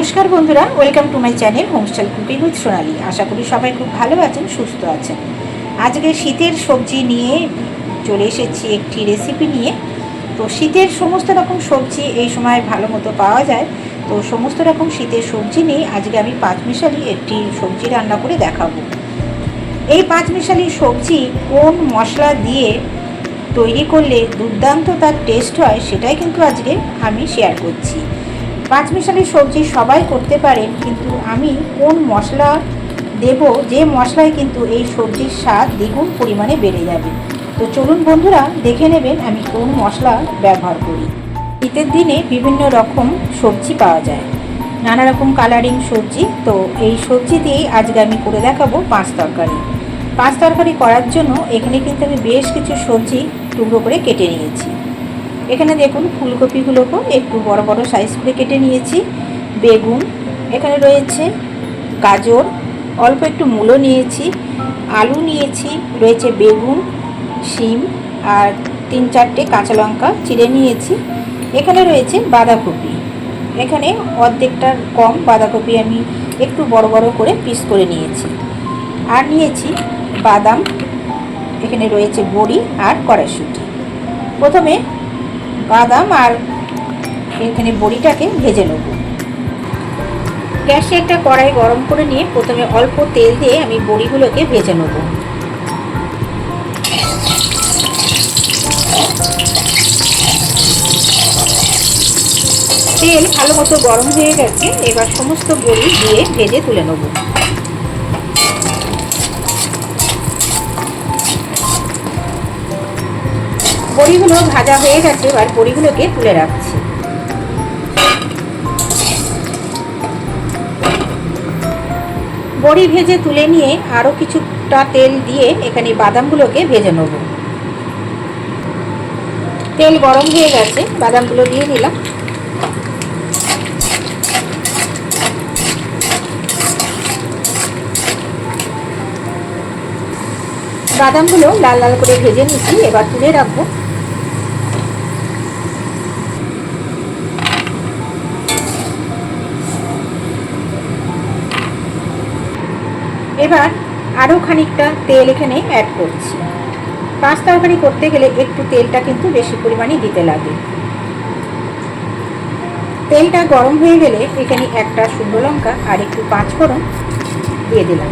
নমস্কার বন্ধুরা, welcome to my channel homestyle cooking with Sonali. আশা করি সবাই খুব ভালো আছেন, সুস্থ আছেন। আজকে শীতের সবজি নিয়ে চলে এসেছি একটি রেসিপি নিয়ে। তো শীতের সমস্ত রকম সবজি এই সময় ভালো মতো পাওয়া যায়। তো সমস্ত রকম শীতের সবজি নিয়ে আজকে আমি পাঁচমিশালি একটি সবজি রান্না করে দেখাবো। এই পাঁচমিশালি সবজি কোন মশলা দিয়ে তৈরি করলে দুর্দান্ত তার টেস্ট হয়, সেটাই কিন্তু আজকে আমি শেয়ার করছি। পাঁচমিশালি সবজি সবাই করতে পারেন কিন্তু আমি কোন মশলা দেব? যে মশলায় কিন্তু এই সবজির স্বাদ দ্বিগুণ পরিমাণে বেড়ে যাবে। তো চলুন বন্ধুরা, দেখে নেবেন আমি কোন মশলা ব্যবহার করি। শীতের দিনে বিভিন্ন রকম সবজি পাওয়া যায়। নানা রকম কালারিং সবজি। তো এই সবজি দিয়েই আজকে আমি করে দেখাবো পাঁচ তরকারি। পাঁচ তরকারি করার জন্য এখানে কিন্তু আমি বেশ কিছু সবজি টুকরো করে কেটে নিয়েছি। এখানে দেখুন ফুলকপিগুলোকেও একটু বড় বড় সাইজ করে কেটে নিয়েছি। বেগুন, এখানে রয়েছে গাজর, অল্প একটু মূলো নিয়েছি, আলু নিয়েছি, রয়েছে বেগুন, শিম আর তিন চারটে কাঁচা লঙ্কা চিড়ে নিয়েছি। এখানে রয়েছে বাঁধাকপি। এখানে অর্ধেকটার কম বাঁধাকপি আমি একটু বড় বড় করে পিস করে নিয়েছি। আর নিয়েছি বাদাম। এখানে রয়েছে বড়ি আর কড়াইশুঁটি। প্রথমে বাদাম আর এখানে বড়িটাকে ভেজে নেব। গ্যাসে একটা কড়াই গরম করে নিয়ে প্রথমে অল্প তেল দিয়ে আমি বড়িগুলোকে ভেজে নেব। তেল ভালো মতো গরম হয়ে গেছে, এবার সমস্ত বড়ি দিয়ে ভেজে তুলে নেব। বড়িগুলো ভাজা হয়ে গেছে, এবার বড়িগুলোকে তুলে রাখছি। বড়ি ভেজে তুলে নিয়ে আরও কিছুটা তেল দিয়ে এখানে বাদামগুলোকে ভেজে নেব। তেল গরম হয়ে গেছে, বাদামগুলো দিয়ে দিলাম। বাদামগুলো লাল লাল করে ভেজে নিচ্ছি এবার তুলে রাখব। এবার আরও খানিকটা তেল এখানে অ্যাড করছি। পাঁচ তরকারি করতে গেলে একটু তেলটা কিন্তু বেশি পরিমাণে দিতে লাগে। তেলটা গরম হয়ে গেলে এখানে একটা শুকনো লঙ্কা আর একটু পাঁচফোড়ন দিয়ে দিলাম।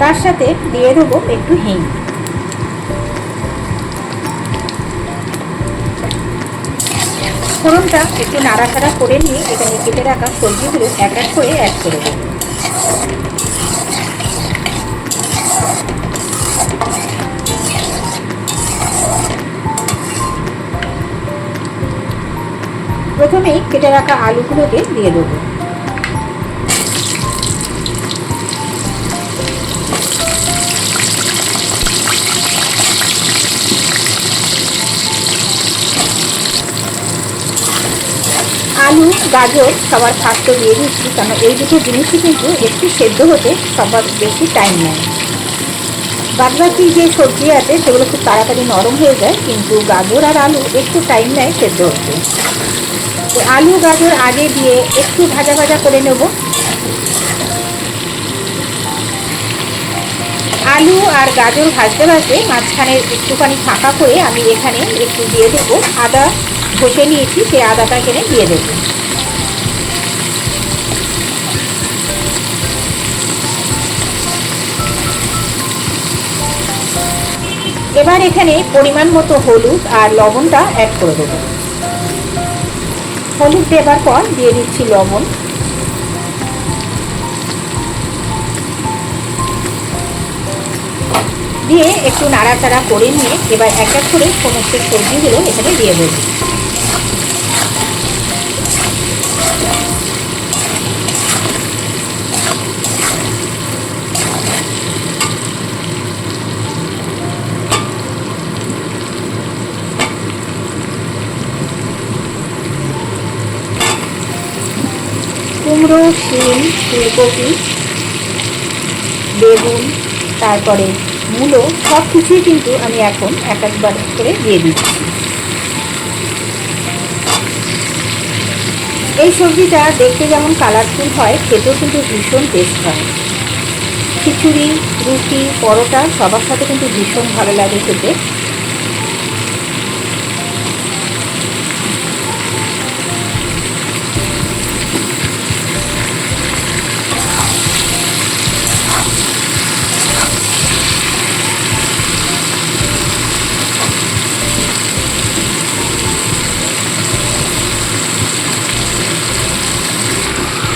তার সাথে দিয়ে দেবো একটু হিং। ফোড়নটা একটু নাড়াচাড়া করে নিয়ে এখানে কেটে রাখা সবজিগুলো এক এক করে অ্যাড করে দেবো। কেটে রাখা আলুগুলোকে দিয়ে দেবো। আলু, গাজর সবার ফার্স্টে দিয়ে দিচ্ছি কারণ এই দুটো জিনিসই কিন্তু একটু সেদ্ধ হতে সবার বেশি টাইম নেয়। বাদবাকি যে সবজি আছে, সেগুলো খুব তাড়াতাড়ি নরম হয়ে যায়, কিন্তু গাজর আর আলু একটু টাইম নেয় সেদ্ধ হতে। আলু গাজর আগে দিয়ে একটু ভাজা ভাজা করে নেব। আলু আর গাজর ভাজতে ভাজতে মাঝখানে একটুখানি ফাঁকা করে আমি এখানে একটু দিয়ে দেবো। আদা ঘষে নিয়েছি সেই আদাটা এখানে দিয়ে দেবো। এবার এখানে পরিমাণ মতো হলুদ আর লবণটা অ্যাড করে দেবো। হলুদ দেবার পর দিয়ে দিচ্ছি লবণ। দিয়ে একটু নাড়াচাড়া করে নিয়ে এবার এক এক করে সমস্ত সবজিগুলো এখানে দিয়ে দেবো কুমড়ো শিম ফুলকপি, বেগুন, তারপরে মূলো সব কিছুই কিন্তু আমি এখন এক একবার করে দিয়ে দিচ্ছি। এই সবজিটা দেখতে যেমন কালারফুল হয়, খেতেও কিন্তু ভীষণ টেস্ট হয়। খিচুড়ি, রুটি, পরোটা সবার সাথে কিন্তু ভীষণ ভালো লাগে খেতে।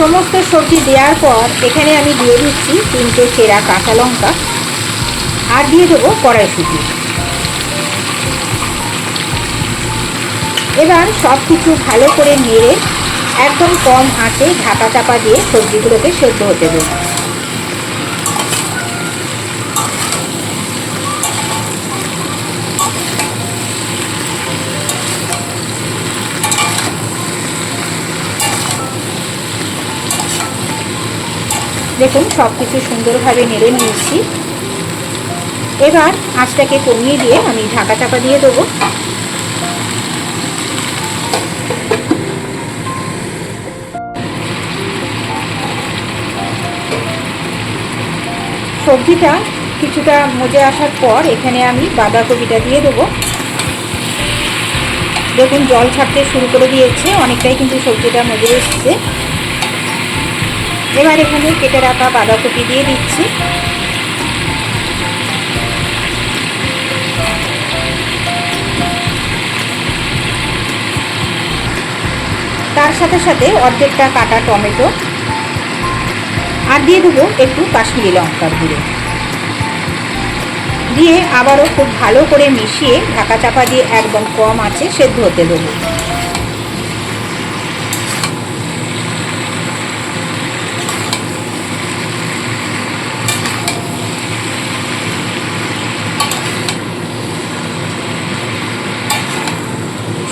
সমস্ত সবজি দেওয়ার পর এখানে আমি দিয়ে দিচ্ছি তিনটে সেরা কাঁচা লঙ্কা আর দিয়ে দেবো কড়াইশুটি। এবার সব কিছু ভালো করে নেড়ে একদম কম আঁচে ঢাকা চাপা দিয়ে সবজিগুলোকে সেদ্ধ হতে দেবো। দেখুন সব কিছু সুন্দরভাবে নেড়ে নিয়েছি। এবার আঁচটাকে কমিয়ে দিয়ে আমি ঢাকা চাপা দিয়ে দেবো। সবজিটা কিছুটা মজে আসার পর এখানে আমি বাঁধাকপিটা দিয়ে দেবো। দেখুন, জল ছাড়তে শুরু করে দিয়েছে, অনেকটাই কিন্তু সবজিটা মজে এসছে। এবার এখানে কেটে রাখা বাঁধাকপি দিয়ে দিচ্ছি। তার সাথে সাথে অর্ধেকটা কাটা টমেটো আর দিয়ে দেবো একটু কাশ্মীরি লঙ্কার গুঁড়ো। দিয়ে আবারও খুব ভালো করে মিশিয়ে ঢাকা চাপা দিয়ে একদম কম আছে সেদ্ধ হতে দেবো।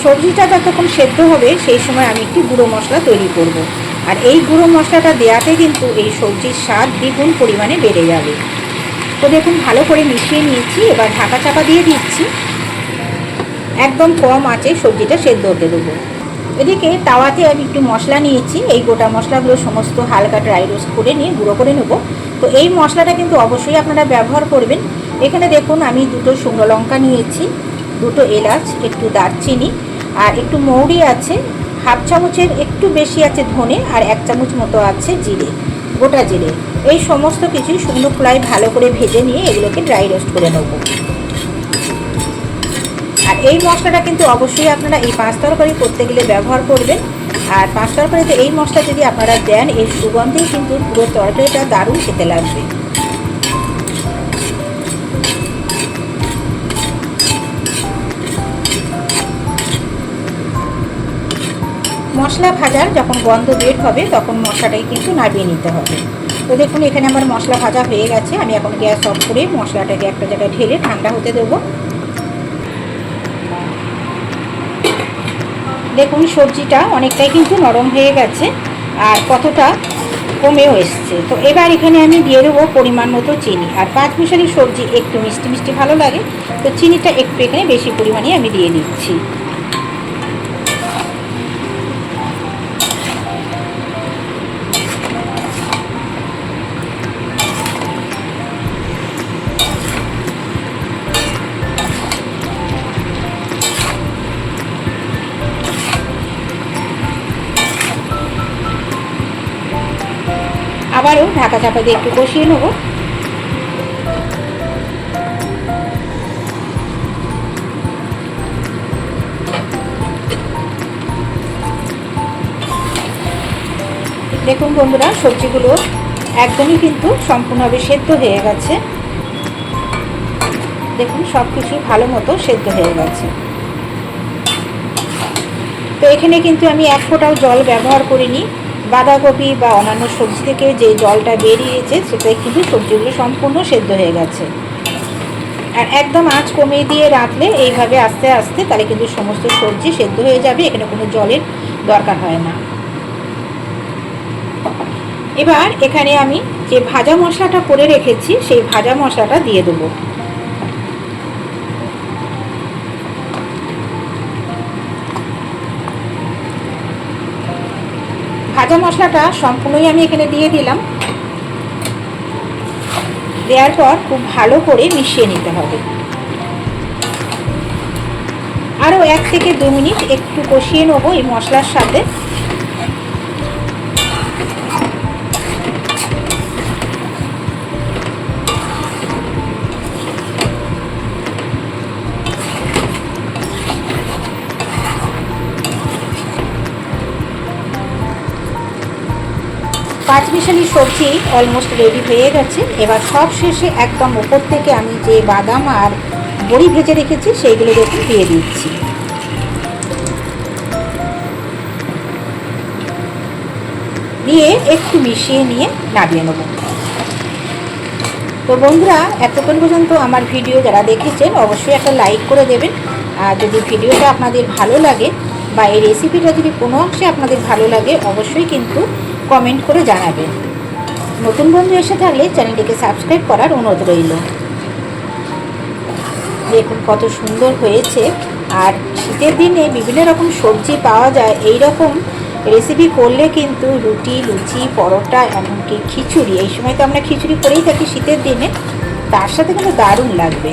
সবজিটা যতক্ষণ সেদ্ধ হবে, সেই সময় আমি একটি গুঁড়ো মশলা তৈরি করব। আর এই গুঁড়ো মশলাটা দেওয়াতে কিন্তু এই সবজির স্বাদ দ্বিগুণ পরিমাণে বেড়ে যাবে। তো দেখুন, ভালো করে মিশিয়ে নিয়েছি, এবার ঢাকা চাপা দিয়ে দিচ্ছি। একদম কম আছে সবজিটা সেদ্ধ হতে দেবো। এদিকে তাওয়াতে আমি একটু মশলা নিয়েছি, এই গোটা মশলাগুলো সমস্ত হালকা ড্রাই রোস্ট করে নিয়ে গুঁড়ো করে নেব। তো এই মশলাটা কিন্তু অবশ্যই আপনারা ব্যবহার করবেন। এখানে দেখুন, আমি দুটো শুকনো লঙ্কা নিয়েছি, দুটো এলাচ, একটু দারচিনি আর একটু মৌরি আছে, হাফ চামচের একটু বেশি আছে ধনে আর এক চামচ মতো আছে জিরে, গোটা জিরে। এই সমস্ত কিছুই শুকনো খোলায় ভালো করে ভেজে নিয়ে এগুলোকে ড্রাই রোস্ট করে নেব। আর এই মশলাটা কিন্তু অবশ্যই আপনারা এই পাঁচ তরকারি করতে গেলে ব্যবহার করবেন। আর পাঁচ তরকারিতে এই মশলা যদি আপনারা দেন এই সুগন্ধেই কিন্তু পুরো তরকারিটা দারুণ খেতে লাগবে। মশলা ভাজার যখন গন্ধ বের হবে, তখন মশলাটাই কিন্তু নামিয়ে নিতে হবে। তো দেখুন, এখানে আমার মশলা ভাজা হয়ে গেছে। আমি এখন গ্যাস অফ করে মশলাটাকে একটা জায়গায় ঢেলে ঠান্ডা হতে দেবো। দেখুন, সবজিটা অনেকটাই কিন্তু নরম হয়ে গেছে আর কতটা কমেও এসছে। তো এবার এখানে আমি দিয়ে দেবো পরিমাণ মতো চিনি। আর পাঁচ মিশালি সবজি একটু মিষ্টি মিষ্টি ভালো লাগে, তো চিনিটা একটু এখানে বেশি পরিমাণে আমি দিয়ে দিচ্ছি। ঢাকা চাপা দিয়ে একটু কষিয়ে নেব। দেখুন বন্ধুরা, সবজিগুলো একদমই কিন্তু সম্পূর্ণভাবে সেদ্ধ হয়ে গেছে। দেখুন সব কিছু ভালো মতো সেদ্ধ হয়ে গেছে। তো এখানে কিন্তু আমি এক ফোঁটাও জল ব্যবহার করিনি। বাঁধাকপি বা অন্যান্য সবজি থেকে যে জলটা বেরিয়েছে, সেটাই কিন্তু সবজিগুলো সম্পূর্ণ সেদ্ধ হয়ে গেছে। আর একদম আঁচ কমিয়ে দিয়ে রাখলে এইভাবে আস্তে আস্তে তাহলে কিন্তু সমস্ত সবজি সেদ্ধ হয়ে যাবে, এখানে কোনো জলের দরকার হয় না। এবার এখানে আমি যে ভাজা মশলাটা করে রেখেছি, সেই ভাজা মশলাটা দিয়ে দেবো। ভাজা মশলাটা সম্পূর্ণই আমি এখানে দিয়ে দিলাম। দেওয়ার পর খুব ভালো করে মিশিয়ে নিতে হবে। আরও এক থেকে দু মিনিট একটু কষিয়ে নেব এই মশলার সাথে। পাঁচ মিশালি সবজি অলমোস্ট রেডি হয়ে গেছে। এবার সব শেষে একদম ওপর থেকে আমি যে বাদাম আর বড়ি ভেজে রেখেছি, সেইগুলো দেখুন দিয়ে দিচ্ছি। দিয়ে একটু মিশিয়ে নিয়ে নামিয়ে নেব। তো বন্ধুরা, এতক্ষণ পর্যন্ত আমার ভিডিও যারা দেখেছেন, অবশ্যই একটা লাইক করে দেবেন। আর যদি ভিডিওটা আপনাদের ভালো লাগে বা এই রেসিপিটা যদি কোনো অংশে আপনাদের ভালো লাগে, অবশ্যই কিন্তু কমেন্ট করে জানাবেন নতুন বন্ধু এসে থাকলে চ্যানেলটিকে সাবস্ক্রাইব করার অনুরোধ রইল। দেখুন কত সুন্দর হয়েছে। আর শীতের দিনে বিভিন্ন রকম সবজি পাওয়া যায় এই রকম রেসিপি করলে কিন্তু রুটি, লুচি, পরোটা, এমনকি খিচুড়ি, এই সময় তো আমরা খিচুড়ি করেই থাকি শীতের দিনে, তার সাথে কিন্তু দারুণ লাগবে।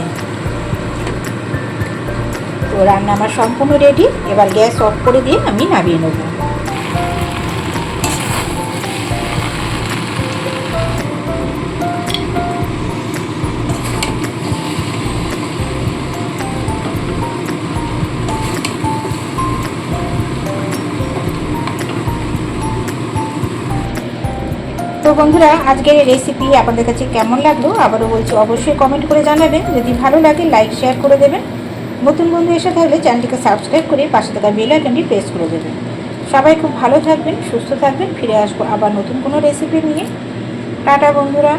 তো রান্না আমার সম্পূর্ণ রেডি এবার গ্যাস অফ করে দিয়ে আমি নামিয়ে নেব। তো বন্ধুরা, আজকের এই রেসিপি আপনাদের কাছে কেমন লাগল আবারও বলছি, অবশ্যই কমেন্ট করে জানাবেন। যদি ভালো লাগে লাইক শেয়ার করে দেবেন। নতুন বন্ধু এসে থাকলে চ্যানেলটিকে সাবস্ক্রাইব করে পাশে থাকা বেল আইকনটি প্রেস করে দেবেন। সবাই খুব ভালো থাকবেন, সুস্থ থাকবেন। ফিরে আসব আবার নতুন কোনো রেসিপি নিয়ে। টাটা বন্ধুরা।